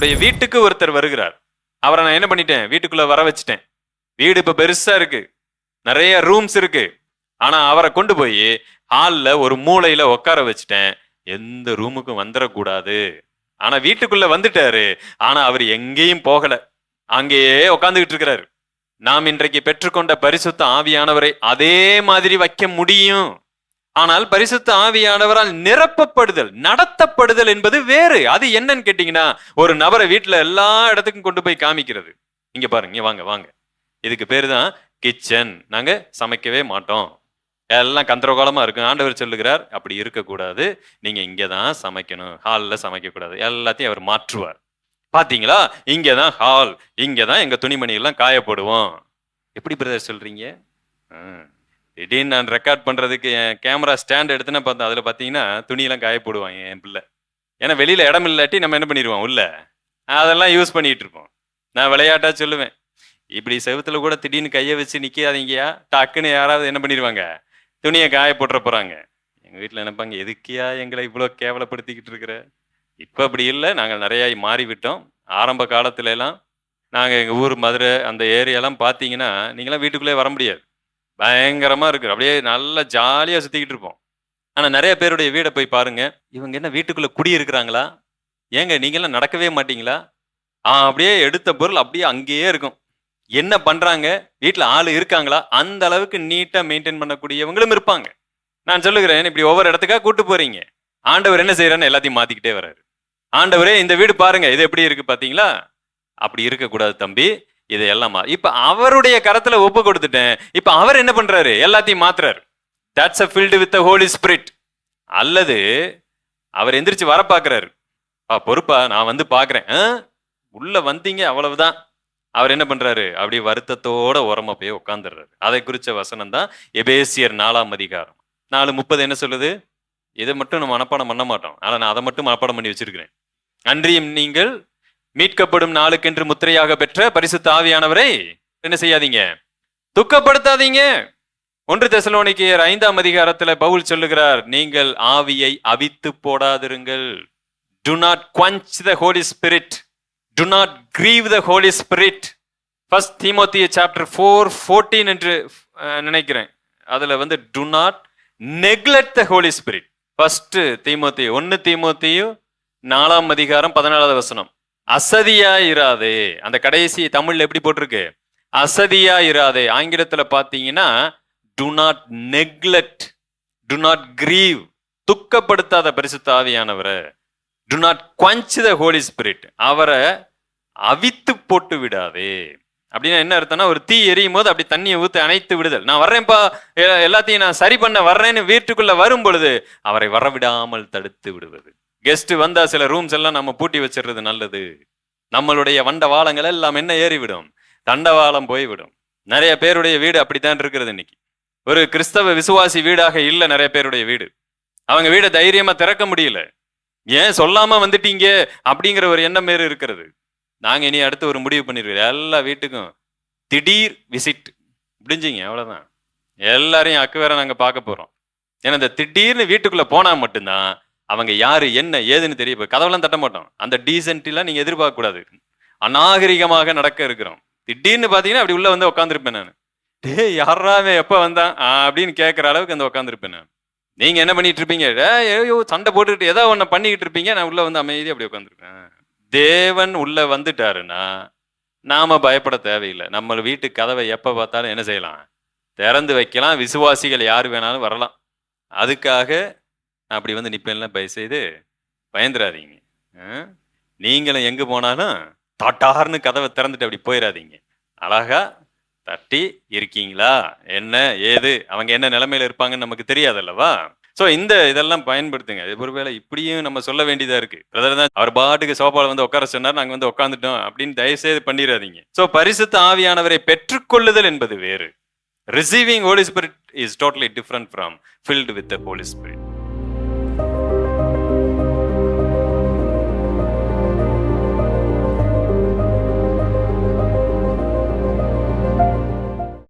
என்னுடைய வீட்டுக்கு ஒருத்தர் வருகிறார். அவரை நான் என்ன பண்ணிட்டேன்? வீட்டுக்குள்ள வர வச்சுட்டேன். வீடு இப்ப பெருசா இருக்கு. நிறைய ரூம்ஸ் இருக்கு. ஆனா அவரை கொண்டு போய் ஹாலில் ஒரு மூளையில உட்கார வச்சுட்டேன். எந்த ரூமுக்கும் வந்துடக்கூடாது. ஆனா வீட்டுக்குள்ள வந்துட்டாரு. ஆனா அவர் எங்கேயும் போகல. அங்கேயே உட்காந்துக்கிட்டு இருக்கிறாரு. நாம் இன்றைக்கு பெற்றுக்கொண்ட பரிசுத்த ஆவியானவரை அதே மாதிரி வைக்க முடியும். ஆனால் பரிசுத்த ஆவியானவரால் நிரப்பப்படுதல் நடத்தப்படுதல் என்பது வேறு. அது என்னன்னு கேட்டீங்கன்னா ஒரு நபரை வீட்டுல எல்லா இடத்துக்கும் கொண்டு போய் காமிக்கிறது. இங்க பாருங்க வாங்க வாங்க. இதுக்கு பேர் தான் கிச்சன். நாங்க சமைக்கவே மாட்டோம். எல்லாம் கந்தரகோலமா இருக்கும். ஆண்டவர் சொல்லுகிறார் அப்படி இருக்கக்கூடாது. நீங்க இங்கே தான் சமைக்கணும். ஹாலில் சமைக்கக்கூடாது. எல்லாத்தையும் அவர் மாற்றுவார். பாத்தீங்களா? இங்கே தான் ஹால். இங்கே தான் எங்க துணிமணி எல்லாம் எப்படி பிரதர் சொல்றீங்க? ஆ. திடீர்னு நான் ரெக்கார்ட் பண்ணுறதுக்கு என் கேமரா ஸ்டாண்ட் எடுத்துன்னு பார்த்தேன் அதில் பார்த்தீங்கன்னா துணியெல்லாம் காய போடுவாங்க என் பிள்ளை. ஏன்னா வெளியில் இடம் இல்லாட்டி நம்ம என்ன பண்ணிடுவோம் உள்ள? அதெல்லாம் யூஸ் பண்ணிகிட்டு இருப்போம். நான் விளையாட்டா சொல்லுவேன். இப்படி செவுத்துல கூட திடீர்னு கையை வச்சு நிற்காதீங்கயா டக்குன்னு யாராவது என்ன பண்ணிடுவாங்க துணியை காய போட்டுற போகிறாங்க எங்கள் வீட்டில் நினைப்பாங்க எதுக்கியா எங்களை இவ்வளோ கேவலப்படுத்திக்கிட்டு இருக்கிற? இப்போ அப்படி இல்லை. நாங்கள் நிறையா மாறிவிட்டோம். ஆரம்ப காலத்துலலாம் நாங்கள் எங்கள் ஊர் மதுரை அந்த ஏரியாலாம் பார்த்தீங்கன்னா நீங்களாம் வீட்டுக்குள்ளே வர முடியாது. பயங்கரமா இருக்கு. அப்படியே நல்லா ஜாலியா சுத்திக்கிட்டு இருப்போம். ஆனா நிறைய பேருடைய வீடை போய் பாருங்க. இவங்க என்ன வீட்டுக்குள்ள குடி இருக்கிறாங்களா? ஏங்க நீங்களாம் நடக்கவே மாட்டீங்களா? ஆ அப்படியே எடுத்த பொருள் அப்படியே அங்கேயே இருக்கும். என்ன பண்றாங்க? வீட்டில் ஆள் இருக்காங்களா? அந்த அளவுக்கு நீட்டா மெயின்டைன் பண்ணக்கூடியவங்களும் இருப்பாங்க. நான் சொல்லுகிறேன் இப்படி ஒவ்வொரு இடத்துக்கா கூட்டு போறீங்க. ஆண்டவர் என்ன செய்யறான்னு எல்லாத்தையும் மாத்திக்கிட்டே வர்றாரு. ஆண்டவரே இந்த வீடு பாருங்க. இது எப்படி இருக்கு பாத்தீங்களா? அப்படி இருக்கக்கூடாது தம்பி. இது எல்லாமா இப்ப அவருடைய கரத்துல ஒப்பு கொடுத்துட்டேன். இப்ப அவர் என்ன பண்றாரு? எல்லாத்தையும் மாத்துறாரு. That's a filled with holy spirit அல்லது அவர் எந்திரிச்சு வர பாக்குறாரு. பா பொறுப்பா நான் வந்து பாக்குறேன். ஆ? உள்ள வந்தீங்க அவ்வளவுதான். அவர் என்ன பண்றாரு? அப்படி வருத்தத்தோட உரமா போய் உட்காந்துடுறாரு அதை குறிச்ச வசனம் தான் எபேசியர் நாலாம் அதிகாரம். நாலு முப்பது என்ன சொல்லுது? இதை மட்டும் நம்ம மனப்பாடம் பண்ண மாட்டோம். ஆனால் நான் அதை மட்டும் மனப்பாடம் பண்ணி வச்சிருக்கிறேன். அன்றியும் நீங்கள் மீட்கப்படும் நாளுக்கென்று முத்திரையாக பெற்ற பரிசு தாவியானவரை என்ன செய்யாதீங்க? துக்கப்படுத்தாதீங்க. ஒன்று தெசலோனிக்கேயர் ஐந்தாம் அதிகாரத்துல பவுல் சொல்லுகிறார் நீங்கள் ஆவியை அவித்து போடாதிருங்கள். Do not quench the holy spirit do not grieve the holy spirit first தீமோத்திய chapter four fourteen என்று நினைக்கிறேன். அதில் வந்து do not neglect the holy spirit first Timothy ஒன்று தீமோத்தியும் நாலாம் அதிகாரம் பதினாலாவது வசனம். அசதியா இராதே அந்த கடைசி தமிழ்ல எப்படி போட்டிருக்கு? அசதியா இராதே ஆங்கிலத்துல பாத்தீங்கன்னா do not neglect do not grieve துக்கப்படுத்தாத பரிசுத்த ஆவியானவரை. Do not quench the holy spirit அவரை அவித்து போட்டு விடாதே. அப்படின்னா என்ன அர்த்தம்னா ஒரு தீ எரியும் போது அப்படி தண்ணியை ஊற்றி அணைத்து விடுதல். நான் வர்றேன்ப்பா எல்லாத்தையும் நான் சரி பண்ண வர்றேன்னு வீட்டுக்குள்ள வரும் பொழுது அவரை வரவிடாமல் தடுத்து விடுவது. கெஸ்ட் வந்தா சில ரூம்ஸ் எல்லாம் நம்ம பூட்டி வச்சிடுறது நல்லது. நம்மளுடைய வண்டவாளங்கள் எல்லாம் என்ன ஏறிவிடும்? தண்டவாளம் போய்விடும். நிறைய பேருடைய வீடு அப்படித்தான் இருக்கிறது இன்னைக்கு. ஒரு கிறிஸ்தவ விசுவாசி வீடாக இல்லை நிறைய பேருடைய வீடு. அவங்க வீடை தைரியமா திறக்க முடியல. ஏன் சொல்லாம வந்துட்டீங்க? அப்படிங்கிற ஒரு எண்ணம் வேறு இருக்கிறது. நாங்க இனி அடுத்து ஒரு முடிவு பண்ணிருக்கோம். எல்லா வீட்டுக்கும் திடீர் விசிட் முடிஞ்சிங்க அவ்வளவுதான். எல்லாரையும் அக்குவேற நாங்க பார்க்க போறோம். ஏன்னா இந்த திடீர்னு வீட்டுக்குள்ள போனா மட்டும்தான் அவங்க யார் என்ன ஏதுன்னு தெரிய போய் கதவெல்லாம் தட்ட மாட்டோம். அந்த டீசென்ட்லாம் நீங்கள் எதிர்பார்க்கக்கூடாது அநாகரிகமாக நடக்க இருக்கிறோம். திடீர்னு பார்த்தீங்கன்னா அப்படி உள்ளே வந்து உட்காந்துருப்பேன் நான். டேய் யாராவே எப்போ வந்தான்? அப்படின்னு கேட்குற அளவுக்கு அந்த உட்காந்துருப்பேன் நான். நீங்கள் என்ன பண்ணிட்டு இருப்பீங்க? "டேய், ஐயோ சண்டை போட்டுக்கிட்டு ஏதோ ஒன்று பண்ணிக்கிட்டு இருப்பீங்க. நான் உள்ளே வந்து அமைதியா அப்படி உட்காந்துருப்பேன் தேவன் உள்ளே வந்துட்டாருன்னா நாம் பயப்பட தேவையில்லை. நம்ம வீட்டு கதவை எப்போ பார்த்தாலும் என்ன செய்யலாம்? திறந்து வைக்கலாம். விசுவாசிகள் யார் வேணாலும் வரலாம். அதுக்காக நான் அப்படி வந்து நிற்பேன்லாம் பய செய்து பயந்துடாதீங்க ஆ? நீங்களும் எங்கே போனாலும் தட்டார்னு கதவை திறந்துட்டு அப்படி போயிடாதீங்க அழகா தட்டி இருக்கீங்களா? என்ன ஏது? அவங்க என்ன நிலைமையில இருப்பாங்கன்னு நமக்கு தெரியாதல்லவா? ஸோ இந்த இதெல்லாம் பயன்படுத்துங்க. இது ஒருவேளை இப்படியும் நம்ம சொல்ல வேண்டியதா இருக்கு. பிரதர் தான் அவர் பாட்டுக்கு சோபாவில் வந்து உட்கார சொன்னார் நாங்கள் வந்து உட்காந்துட்டோம் அப்படின்னு தயவுசெய்து பண்ணிடாதீங்க ஸோ பரிசுத்த ஆவியானவரை பெற்றுக்கொள்ளுதல் என்பது வேறு. Receiving holy spirit is totally different from filled with the holy spirit